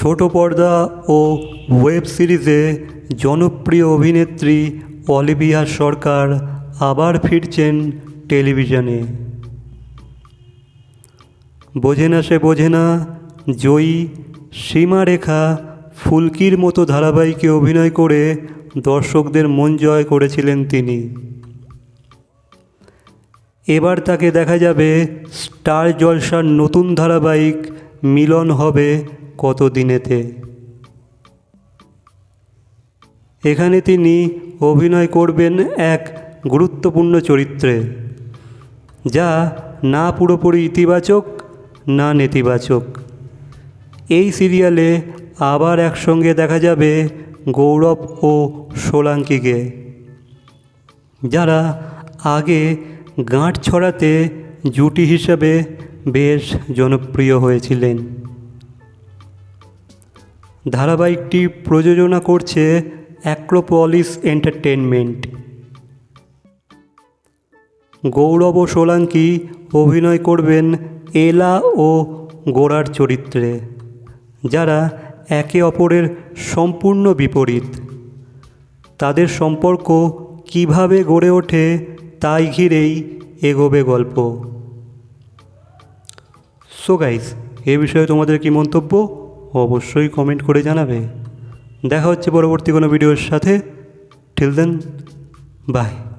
ছোট পর্দা ও ওয়েব সিরিজে জনপ্রিয় অভিনেত্রী অলিভিয়া সরকার আবার ফিরছেন টেলিভিশনে। বোঝে না সে বোঝে না, জয়ী সীমারেখা ফুলকির মতো ধারাবাহিকে অভিনয় করে দর্শকদের মন জয় করেছিলেন তিনি। এবার তাকে দেখা যাবে স্টার জলসার নতুন ধারাবাহিক মিলন হবে কত দিনেতে এখানে তিনি অভিনয় করবেন এক গুরুত্বপূর্ণ চরিত্রে, যা না পুরোপুরি ইতিবাচক, না নেতিবাচক। এই সিরিয়ালে আবার একসঙ্গে দেখা যাবে গৌরব ও সোলাঙ্কিকে, যারা আগে গাঁট ছড়াতে জুটি হিসাবে বেশ জনপ্রিয় হয়েছিলেন। ধারাবাহিকটি প্রযোজনা করছে অ্যাক্রোপলিস এন্টারটেনমেন্ট গৌরব ও সোলাঙ্কি অভিনয় করবেন এলা ও গোড়ার চরিত্রে, যারা একে অপরের সম্পূর্ণ বিপরীত। তাদের সম্পর্ক কীভাবে গড়ে ওঠে তাই ঘিরেই এগোবে গল্প। সো গাইস এ বিষয়ে তোমাদের কি মন্তব্য? অবশ্যই কমেন্ট করে জানাবে। দেখা হচ্ছে পরবর্তী কোনো ভিডিওর সাথে। Till then by